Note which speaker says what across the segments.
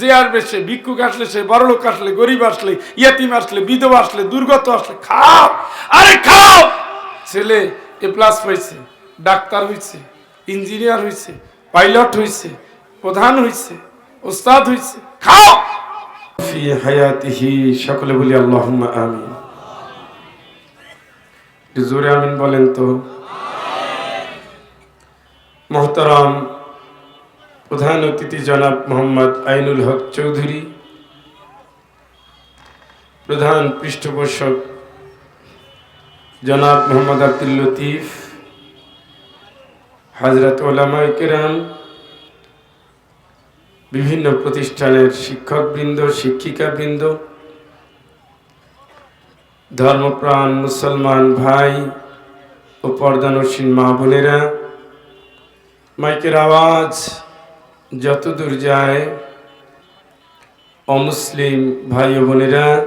Speaker 1: যে আসবে সে ভিক্ষুক আসলে সে, বড়লোক আসলে, গরিব আসলে, ইয়াতিম আসলে, বিধবা আসলে, দুর্গত আসলে, খাও! আরে খাও! ছেলে এ প্লাস হয়েছে, ডাক্তার হয়েছে ইঞ্জিনিয়ার হয়েছে পাইলট হয়েছে, প্রধান হয়েছে, ওস্তাদ হয়েছে, খাও! হায়াতিহি, সকলে বলি আল্লাহুম্মা আমিন। জোরে আমিন বলেন তো। মহতারাম প্রধান অতিথি জনাব মোহাম্মদ আইনুল হক চৌধুরী, প্রধান পৃষ্ঠপোষক জনাব মোহাম্মদ আব্দুল লতিফ, হাজরত ওলামা কেরাম, বিভিন্ন প্রতিষ্ঠানের শিক্ষকবৃন্দ, শিক্ষিকাবৃন্দ, ধর্মপ্রাণ মুসলমান ভাই ও পর্দানসীন মা বোনেরা, মাইকের আওয়াজ যতদূর যায়, অমুসলিম ভাই বোনেরা,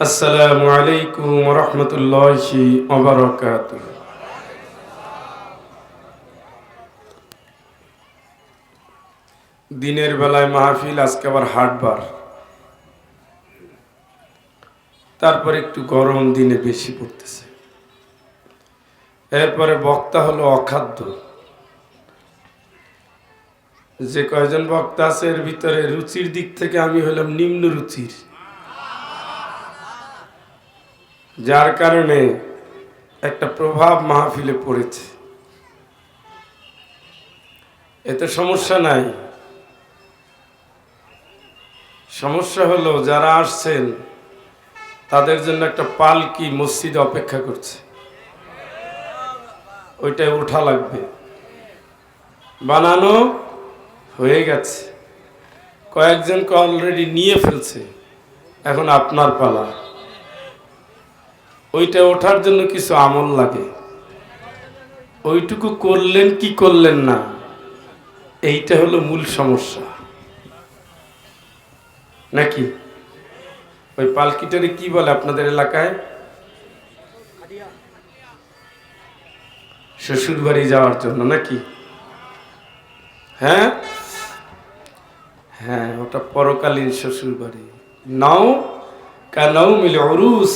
Speaker 1: আসসালামু আলাইকুম রহমতুল্লাহি অবরকাত দিনের বেলায় মাহফিল, আজকে আবার হাটবার। তারপর একটু গরম দিনে বেশি পড়তেছে। এরপরে বক্তা হলো অখাদ্য। যে কয়জন বক্তা আছে, এর ভিতরে রুচির দিক থেকে আমি হলাম নিম্ন রুচির। যার কারণে একটা প্রভাব মাহফিলে পড়েছে। এতে সমস্যা নাই। সমস্যা হলো যারা আসছেন, তাদের জন্য একটা পালকি মসজিদ অপেক্ষা করছে। ওইটাই ওঠা লাগবে। বানানো হয়ে গেছে। কয়েকজনকে অলরেডি নিয়ে ফেলছে। এখন আপনার পালা। ওইটা ওঠার জন্য কিছু আমল লাগে। ওইটুকু করলেন কি করলেন না, এইটা হলো মূল সমস্যা। নাকি? ওই পালকিটারে কি বলে আপনাদের এলাকায়? শ্বশুর বাড়ি যাওয়ার জন্য নাকি? হ্যাঁ? হ্যাঁ ওটা পরকালীন শ্বশুর বাড়ি নাও, কানাও মিলে অরুস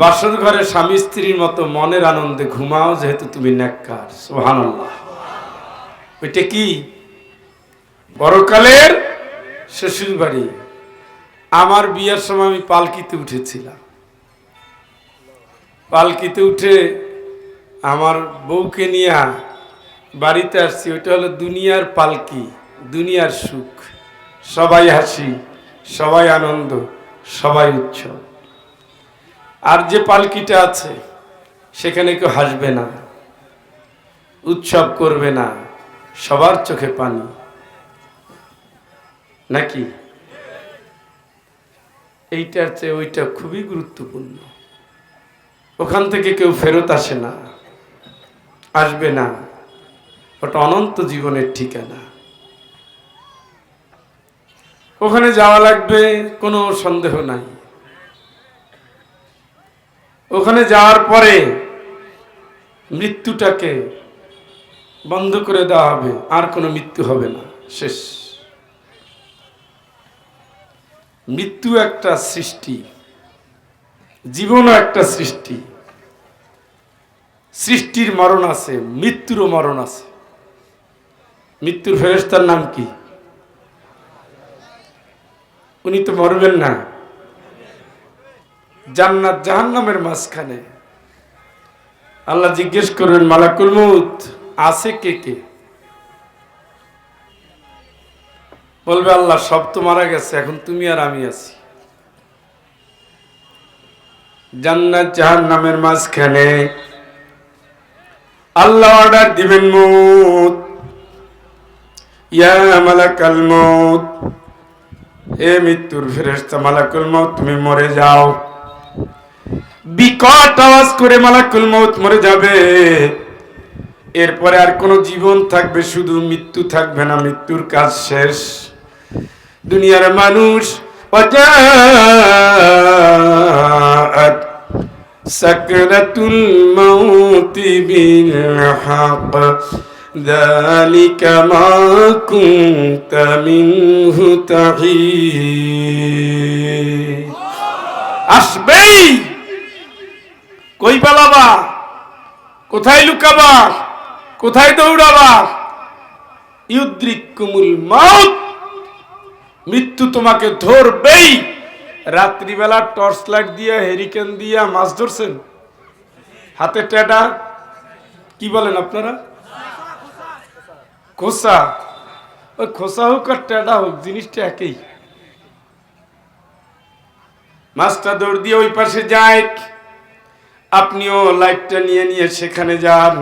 Speaker 1: বাসর ঘরে স্বামী স্ত্রীর মতো মনের আনন্দে ঘুমাও, যেহেতু তুমি নেককার সোহানাল্লাহ ওইটা কি? পরকালের শ্বশুর বাড়ি আমার বিয়ের সময় আমি পালকিতে উঠেছিলাম। পালকিতে উঠে আমার বউকে নিয়ে বাড়িতে আসছি। ওইটা হলো দুনিয়ার পালকি, দুনিয়ার সুখ। সবাই হাসি, সবাই আনন্দ, সবাই উৎসব। আর যে পালকিটা আছে, সেখানে কেউ হাসবে না, উৎসব করবে না, সবার চোখে পানি। নাকি? এইটার চেয়ে ওইটা খুবই গুরুত্বপূর্ণ। ওখান থেকে কেউ ফেরত আসে না, আসবে না। ওটা অনন্ত জীবনের ঠিকানা। ওখানে যাওয়া লাগবে, কোনো সন্দেহ নাই। ওখানে যাওয়ার পরে মৃত্যুটাকে বন্ধ করে দেওয়া হবে, আর কোনো মৃত্যু হবে না, শেষ। মৃত্যু একটা সৃষ্টি, জীবনও একটা সৃষ্টি। সৃষ্টির মরণ আছে, মৃত্যুরও মরণ আছে। মৃত্যুর ফেরেস্তার নাম কি? উনি তো মরবেন না। জান্নাত জাহান্নামের মাঝখানে। আল্লাহ জিজ্ঞেস করবেন, মালাকুল মৌত আছে কে কে? বলবে, আল্লাহ, সব তো মারা গেছে, এখন তুমি আর আমি আছি। জান্নাত জাহান্নামের মাঝখানে আল্লাহ অর্ডার দিবেন মৌত ইয়া মালাকাল মৌত হে মৃত্যুর ফেরেস্তা মালাকুল মত তুমি মরে যাও। বিকট আওয়াজ করে মালাকুল মত মরে যাবে। এরপরে আর কোনো জীবন থাকবে, শুধু মৃত্যু থাকবে না, মৃত্যুর কাজ শেষ। দুনিয়ার মানুষ সকলতুল মৌতি বিল হাক ذلك ما كنت منه تحيد আসবেই কই পালাবা কোথায় লুকাবা কোথায় দৌড়াবা ইউদ্রিকুমুল মাউত মৃত্যু তোমাকে ধরবেই রাত্রিবেলা টর্চ লাইট দিয়ে হেরিকেন দিয়া মাছ ধরছেন হাতে টেটা কি বলেন আপনারা খোসা। ওই খোসা হোক আর টেডা হোক, জিনিসটা একই। মাছটা দৌড় দিয়ে ওই পাশে যায় আপনিও লাইটটা নিয়ে নিয়ে সেখানে যান।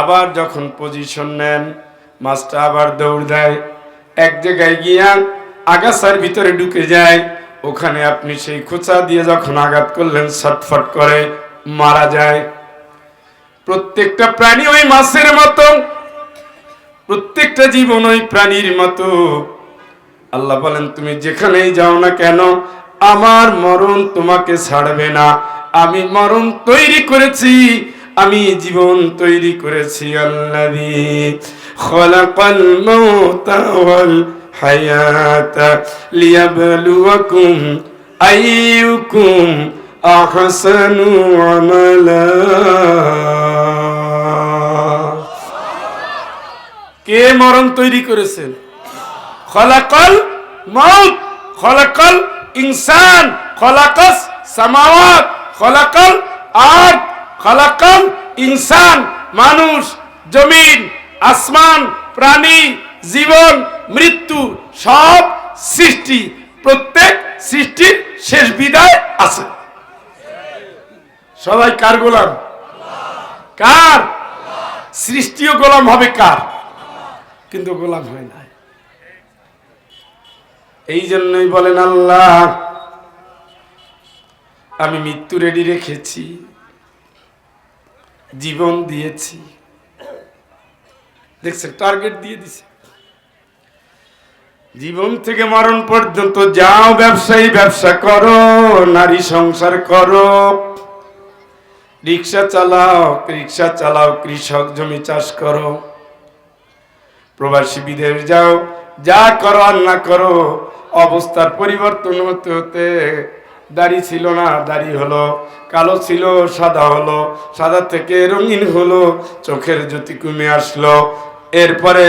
Speaker 1: আবার যখন পজিশন নেন, মাছটা আবার দৌড় দেয়। এক জায়গায় গিয়া আগাছার ভিতরে ঢুকে যায়। ওখানে আপনি সেই খোঁচা দিয়ে যখন আঘাত করলেন, ছটফট করে মারা যায়। প্রত্যেকটা প্রাণী ওই মাছের মতো প্রত্যেকটা জীবন ওই প্রাণীর মতো। আল্লাহ বলেন, তুমি যেখানেই যাও না কেন, আমার মরণ তোমাকে ছাড়বে না। আমি মরণ তৈরি করেছি, আমি জীবন তৈরি করেছি আল্লাহি। খলাকাল মাউতা হায়াতা লিয়াবলুয়াকুম আইয়ুকুম আহসানু আমালা। কে মরণ তৈরি করেছেন? খলাকল মৌত খলাকল ইনসান, খলাকস সামাওয়াত, খলাকল আর্থ খলাকল ইনসান, মানুষ, জমিন, আসমান, প্রাণী, জীবন, মৃত্যু, সব সৃষ্টি, প্রত্যেক সৃষ্টির শেষ বিদায় আছে। সবাই কার গোলাম? কার? সৃষ্টিও গোলাম হবে কার? কিন্তু গোলাম হয় না। এই জন্যই বলেন আল্লাহ, আমি মৃত্যু রেডি রেখেছি, জীবন দিয়েছি। দেখছেন টার্গেট দিয়ে দিছে। জীবন থেকে মরণ পর্যন্ত যাও ব্যবসায়ী, ব্যবসা করো, নারী সংসার করো। রিক্সা চালাও রিক্সা চালাও, কৃষক জমি চাষ করো। প্রবাসী বিদেশ যাও, যা করো আর না করো, অবস্থার পরিবর্তন হতে হতে দাড়ি ছিল না, দাড়ি হলো, কালো ছিল, সাদা হলো, সাদা থেকে রঙিন হলো, চোখের জ্যোতি কমে আসলো। এরপরে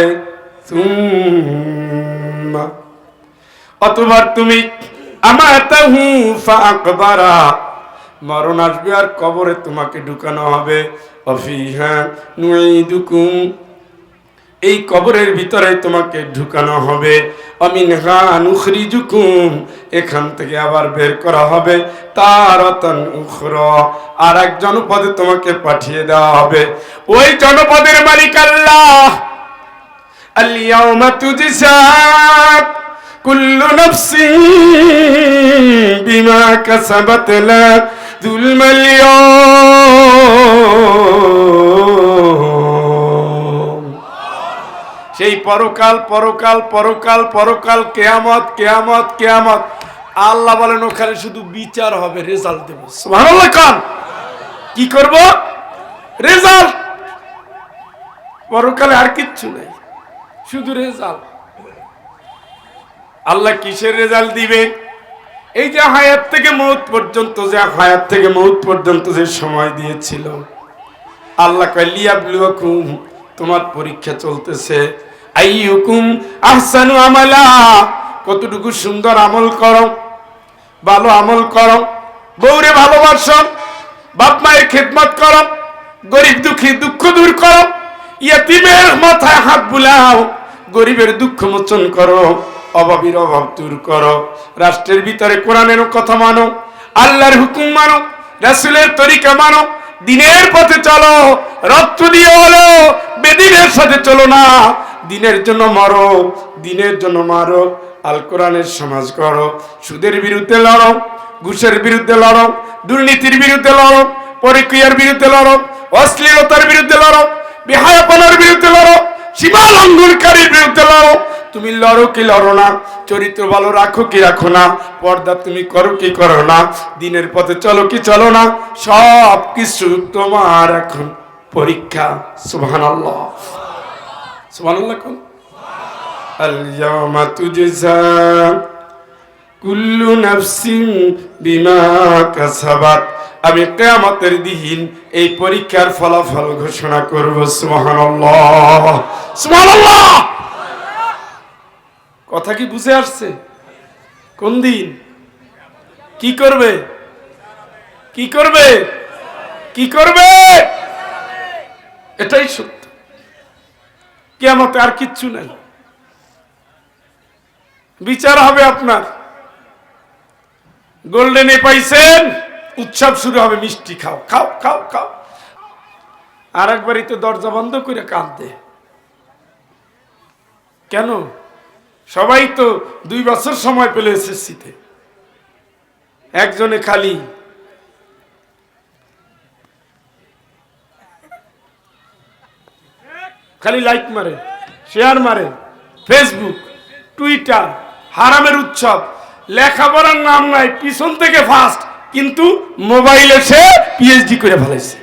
Speaker 1: অতবার তুমি আমার মরণ আসবে আর কবরে তোমাকে ঢুকানো হবে। অফিহা নুইদুকুম এই কবরের ভিতরে তোমাকে ঢুকানো হবে। অমিন হান উখরি জুকুম এখান থেকে আবার বের করা হবে। তার উখর আর এক জনপদে তোমাকে পাঠিয়ে দেওয়া হবে। ওই জনপদের মালিক আল্লাহ। আল্লিয়াউমা তুজিসাত কুল্লু নফসি বিমা কাসাবাত লা সেই পরকাল পরকাল পরকাল পরকাল, কেয়ামত কেয়ামত কেয়ামত। আল্লাহ বলেন, ওখানে শুধু বিচার হবে, রেজাল্ট দেবো। কি করব? রেজাল্ট। পরকালে আর কিচ্ছু নেই, শুধু রেজাল্ট। আল্লাহ কিসের রেজাল্ট দিবে? এই যে হায়াত থেকে মৌত পর্যন্ত, যে হায়াত থেকে মৌত পর্যন্ত যে সময় দিয়েছিল। আল্লাহ কালিয়াবলুয়াকুম তোমার পরীক্ষা চলতেছে। আইয়ুকুম আহসানু আমালা। কতটুকু সুন্দর আমল করো, ভালো আমল করো। বউরে ভালোবাসো, বাপ মায়ের খেদমত করো, গরিব দুঃখী দুঃখ দূর করো। ইয়াতিমের মাথায় হাত বুলাও, গরিবের দুঃখ মোচন করো, অভাবীর অভাব দূর করো। রাষ্ট্রের ভিতরে কোরআনের কথা মানো, আল্লাহর হুকুম মানো, রাসুলের তরিকা মানো, দিনের পথে চলো, রক্ত দিয়ে হলো বেদিনের সাথে চলো না। দিনের জন্য মরো, দিনের জন্য মারো, আল কোরআনের সমাজ করো সুদের বিরুদ্ধে লড়ো, ঘুষের বিরুদ্ধে লড়ো, দুর্নীতির বিরুদ্ধে লড়ো পরিক্রিয়ার বিরুদ্ধে লড়ো, অশ্লীলতার বিরুদ্ধে লড়ো, বিহায়াপনার বিরুদ্ধে লড়ো, সীমা লঙ্ঘনকারীর বিরুদ্ধে লড়ো। তুমি লড়ো কি লড়ো না, চরিত্র ভালো রাখো কি রাখো না, পর্দা তুমি করো কি করো না, দিনের পথে চলো কি চলো না সব কিছু তোমার এখন পরীক্ষা, সুবহানাল্লাহ। সুবহানাল্লাহ কোন। আল ইয়াওমা তুজজা কুল্লু নাফসিন বিমা কাসাবাত। আমি কিয়ামতের দিন এই পরীক্ষার ফলাফল ঘোষণা করব, সুবহানাল্লাহ। সুবহানাল্লাহ! কথা কি বুঝে আসছে? কোন দিন? কি করবে? কি করবে? কি করবে? এটাই সত্য। কেমতে আর কিচ্ছু নাই। বিচার হবে আপনার। গোল্ডেনে পাইছেন, উৎসব শুরু হবে, মিষ্টি খাও খাও খাও খাও। আর একবারই তো দরজা বন্ধ করে কাঁদতে। কেন? সবাই তো দুই বছর সময় পেলে এসএসসিতে। একজনে খালি খালি লাইক মারে, শেয়ার মারে। ফেসবুক টুইটার হারামের উৎসব, লেখাপড়ার নাম নাই, পিছন থেকে ফার্স্ট কিন্তু মোবাইলে সে পিএইচডি করে ফেলাইছে।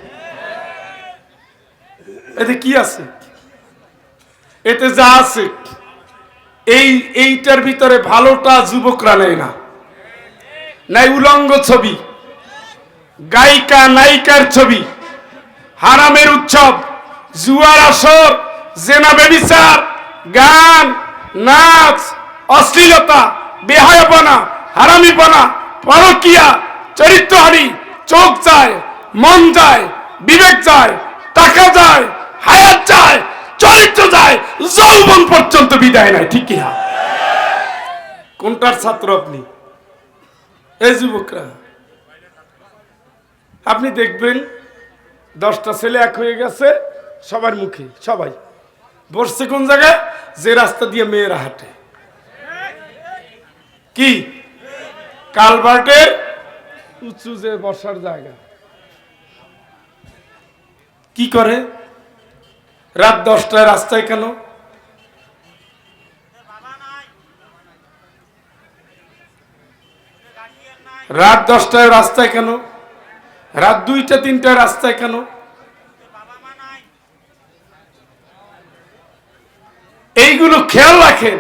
Speaker 1: এতে কি আছে? এতে যা আছে, এই, এইটার ভিতরে ভালোটা যুবকরা নেয় না। নাই উলঙ্গ ছবি, গায়িকা, নায়িকার ছবি, হারামের উৎসব, জুয়ার আসর জেনা বেবিচার, গান, নাচ, অশ্লীলতা, বেহায়াপনা, হারামিপনা, পরকিয়া চরিত্রহারি চোখ যায়, মন যায়, বিবেক যায়, টাকা যায়, হায়াত যায়, চরিত্র যায়, যৌবন পর্যন্ত বিদায় নাই ঠিক কিনা? কোনটার ছাত্র আপনি? এই যুবকরা। আপনি দেখবেন, দশটা ছেলে এক হয়ে গেছে, সবার মুখে, সবাই। বসছে কোন জায়গায়? যে রাস্তা দিয়ে মেয়েরা হাঁটে। কি? কালভার্টের উঁচু যে বসার জায়গা। কি করে? রাত দশটায় রাস্তায় কেন? রাত দশটায় রাস্তায় কেন? রাত দুইটা, তিনটায় রাস্তায় কেন? এইগুলো খেয়াল রাখেন।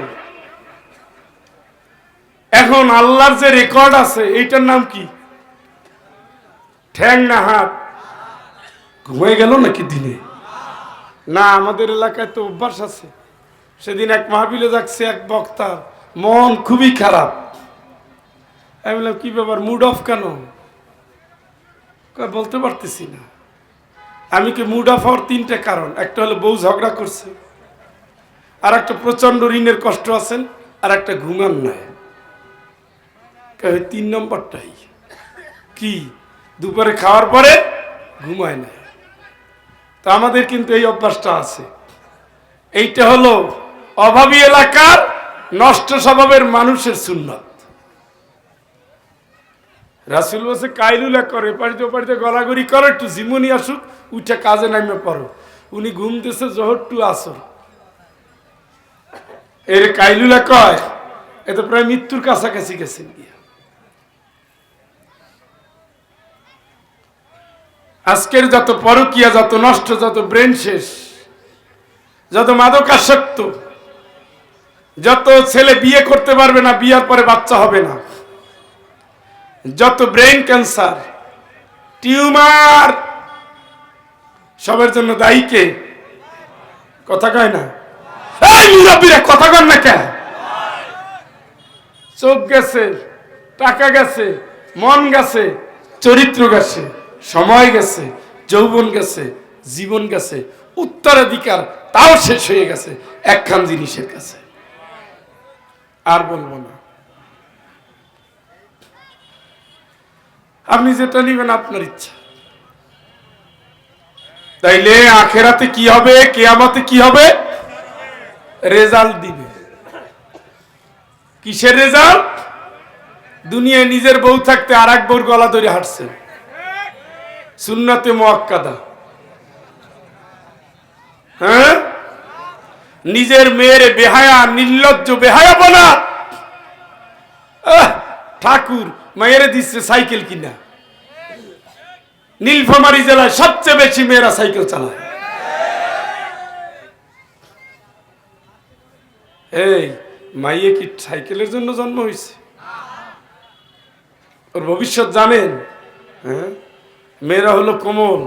Speaker 1: এখন আল্লাহর যে রেকর্ড আছে এইটার নাম কি? ঠ্যাং না হাত? ঘুমিয়ে গেল নাকি দিনে? না আমাদের এলাকায় তো অভ্যাস আছে। সেদিন এক মাহবিলে যাচ্ছে এক বক্তার মন খুবই খারাপ। আমি বললাম কি ব্যাপার মুড অফ কেন? বলতে পারতেছি না। আমি কি মুড অফ হওয়ার তিনটে কারণ। একটা হলো বউ ঝগড়া করছে আর একটা প্রচণ্ড ঋণের কষ্ট আছেন আর একটা ঘুমান নাই। তিন নম্বরটাই? কি? দুপুরে খাওয়ার পরে ঘুমায় না তো আমাদের কিন্তু এই অভ্যাসটা আছে। এইটা হলো অভাবী এলাকার নষ্ট স্বভাবের মানুষের সুন্নত। রাসুল বসে কাইলুলা করে পাড়িতে পাড়িতে গলাগড়ি করে, একটু জিমুনি আসুক, উঠে কাজে নামে পড়ো। উনি ঘুমতেছে জহর টু এর কাইলুলা কয়, এ তো প্রায় মৃত্যুর কাছাকাছি গিয়া। আজকের যত পরকিয়া, যত নষ্ট, যত ব্রেন শেষ, যত মাদকাসক্ত, যত ছেলে বিয়ে করতে পারবে না, বিয়ার পরে বাচ্চা হবে না, যত ব্রেন ক্যান্সার, টিউমার, সবার জন্য দায়ী কে? কথা কয় না? টাকা গেছে, মন গেছে, চরিত্র গেছে, সময় গেছে, যৌবন গেছে, জীবন গেছে, উত্তরাধিকার তাও শেষ হয়ে গেছে, একখান জিনিসের কাছে। আর বলব না। আপনি যেটা নিবেন আপনার ইচ্ছা। তাইলে আখেরাতে কি হবে, কেয়ামতে কি হবে? রেজাল্ট দিবে। কিসের রেজাল্ট? দুনিয়ায় নিজের বউ থাকতে আর এক বউর গলা ধরে হাঁটছে। সুন্নাতে মোয়াক্কাদা। হ্যাঁ? নিজের মেয়ের বেহায়া নির্লজ্জ বেহায়া আহ, ঠাকুর মেয়েরে দিচ্ছে সাইকেল কিনা। নীলফামারী জেলায় সবচেয়ে বেশি মেয়েরা সাইকেল চালায়। এই মাইয়ে কি সাইকেলের জন্য জন্ম হয়েছে ওর ভবিষ্যৎ জানেন হ্যাঁ? মেয়েরা হলো কোমল।